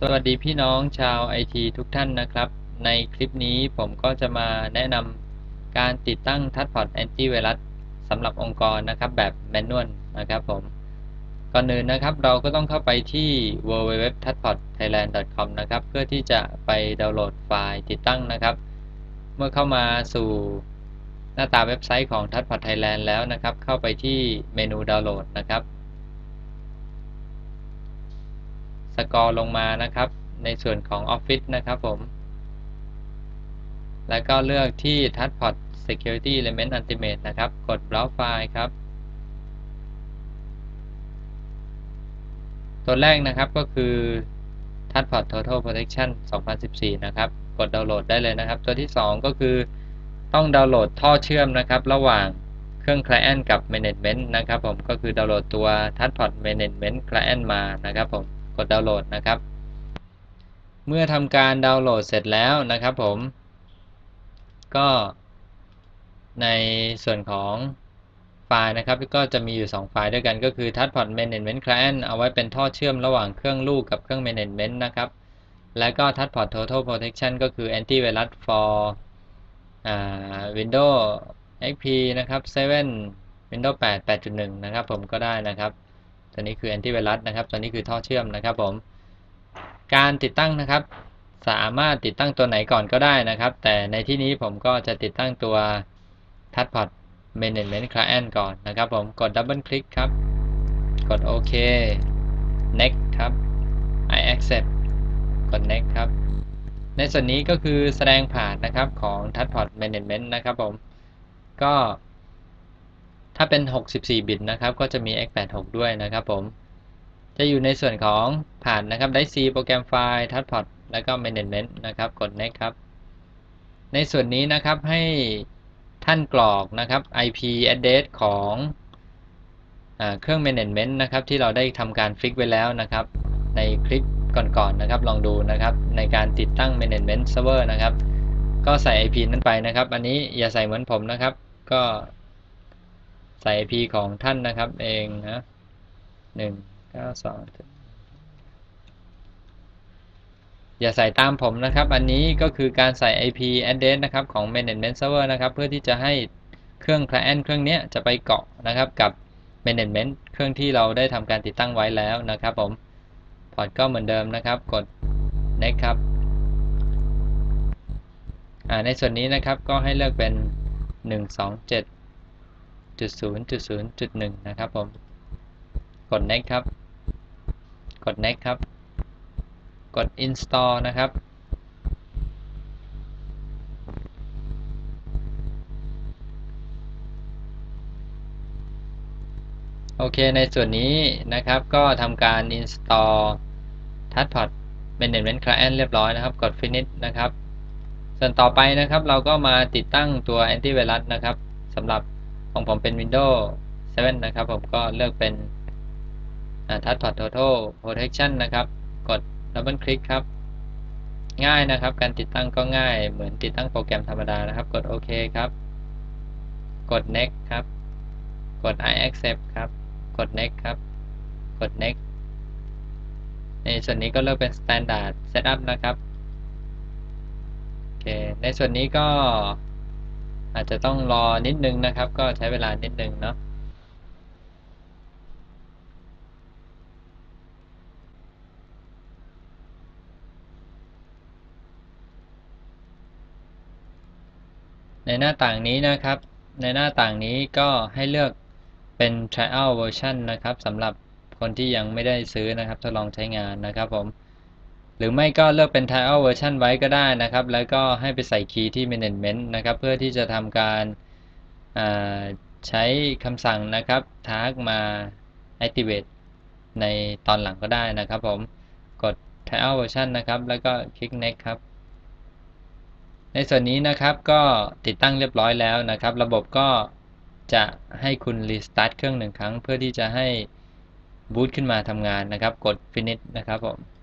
สวัสดีพี่น้องชาวไอทีทุกท่านนะครับ ในคลิปนี้ผมก็จะมาแนะนำการติดตั้งทัชพอดแอนตี้ไวรัสสำหรับองค์กรนะครับแบบแมนนวลนะครับผม ก่อนอื่นนะครับเราก็ต้องเข้าไปที่ www.touchpodthailand.com นะครับ เพื่อที่จะไปดาวน์โหลดไฟล์ติดตั้งนะครับ เมื่อเข้ามาสู่หน้าตาเว็บไซต์ของ Touchpod Thailand แล้วนะครับ เข้าไปที่เมนูดาวน์โหลดนะครับ สกอร์ลงมานะครับ ในส่วนของ Office นะครับผม แล้วก็เลือกที่ Touchpod Security Element Ultimate นะครับ กด Browse File ครับ ตัวแรกนะครับก็คือ Touchpod Total Protection 2014 นะครับ กดดาวน์โหลดได้เลยนะครับ ตัวที่ 2 ก็คือต้องดาวน์โหลดท่อเชื่อมนะครับ ระหว่างเครื่อง Client กับ Management นะครับผมก็คือดาวน์โหลดตัว Touchpod Management Client มานะครับผม กดดาวน์โหลดนะครับ เมื่อทำการดาวน์โหลดเสร็จแล้วนะครับผม ก็ในส่วนของไฟล์นะครับก็จะมีอยู่ 2 ไฟล์ด้วยกันก็คือ Touchpod Management Client เอาไว้เป็นท่อเชื่อมระหว่างเครื่องลูกกับเครื่อง Management นะครับ แล้วก็ Touchpod Total Protection ก็คือ Antivirus for Windows XP นะครับ7 Windows 8 8.1 นะครับผมก็ได้นะครับ ตัวนี้คือ Antivirus นะครับ ตัวนี้คือท่อเชื่อมนะครับผม การติดตั้งนะครับ สามารถติดตั้งตัวไหนก่อนก็ได้นะครับ แต่ในที่นี้ผมก็จะติดตั้งตัว Touchpod Management Client ก่อนนะครับผม กดดับเบิลคลิกครับ กดโอเค next ครับ I accept กด next ครับ ในส่วนนี้ก็คือแสดงผ่านนะครับของ Touchpod Management นะครับผม ก็ ถ้าเป็น 64 บิตนะครับ ก็จะมี x86 ด้วยนะครับผม จะอยู่ในส่วนของผ่านนะครับได้ C โปรแกรมไฟล์ Touchpod แล้วก็ Management นะครับ กด next ครับ ในส่วนนี้นะครับให้ท่านกรอกนะครับ IP address ของอเครื่อง management นะครับ ที่เราได้ทำการฟิกไว้แล้วนะครับ ในคลิปก่อนๆนนะครับ ลองดูนะครับ ในการติดตั้ง management server นะครับ ก็ใส่ IP นั้นไปนะครับ อันนี้อย่าใส่เหมือนผมนะครับ ก็ ใส่ IP ของท่านนะครับ เองนะหนึ่งเก้าสองอย่าใส่ตามผมนะครับ อันนี้ก็คือการใส่ IP address นะครับของ management server นะครับ เพื่อที่จะให้เครื่อง client เครื่องนี้จะไปเกาะนะครับกับ management เครื่องที่เราได้ทำการติดตั้งไว้แล้วนะครับผม พอร์ตก็เหมือนเดิมนะครับ กด next ครับในส่วนนี้นะครับก็ให้เลือกเป็น 127.0.0.1 นะครับผม กด next ครับ กด next ครับ กด install นะครับ โอเค ในส่วนนี้นะครับ ก็ทำการ install Touchpod Management Client เรียบร้อยนะครับ กด finish นะครับ ส่วนต่อไปนะครับ เราก็มาติดตั้งตัว antivirus นะครับสำหรับ ของผมเป็น Windows 7 นะครับ ผมก็เลือกเป็น Touchpod Total Protection นะครับ กดดับเบิลคลิกครับ ง่ายนะครับ การติดตั้งก็ง่ายเหมือนติดตั้งโปรแกรมธรรมดานะครับ กดโอเคครับ กด next ครับ กด I accept ครับ กด next ครับ กด next ในส่วนนี้ก็เลือกเป็น standard setup นะครับโอเคในส่วนนี้ก็ อาจจะต้องรอนิดนึงนะครับ ก็ใช้เวลานิดนึงเนาะในหน้าต่างนี้นะครับ ในหน้าต่างนี้ก็ให้เลือกเป็น trial version นะครับสำหรับคนที่ยังไม่ได้ซื้อนะครับ ทดลองใช้งานนะครับผม หรือไม่ก็เลือกเป็น trial version ไว้ก็ได้นะครับ แล้วก็ให้ไปใส่คีย์ที่ management นะครับ เพื่อที่จะทำการใช้คำสั่งนะครับ tag มา activate ในตอนหลังก็ได้นะครับผม กด trial version นะครับ แล้วก็คลิก next ครับ ในส่วนนี้นะครับก็ติดตั้งเรียบร้อยแล้วนะครับ ระบบก็จะให้คุณรีสตาร์ทเครื่องหนึ่งครั้ง เพื่อที่จะให้บูตขึ้นมาทำงานนะครับ กด finish นะครับผม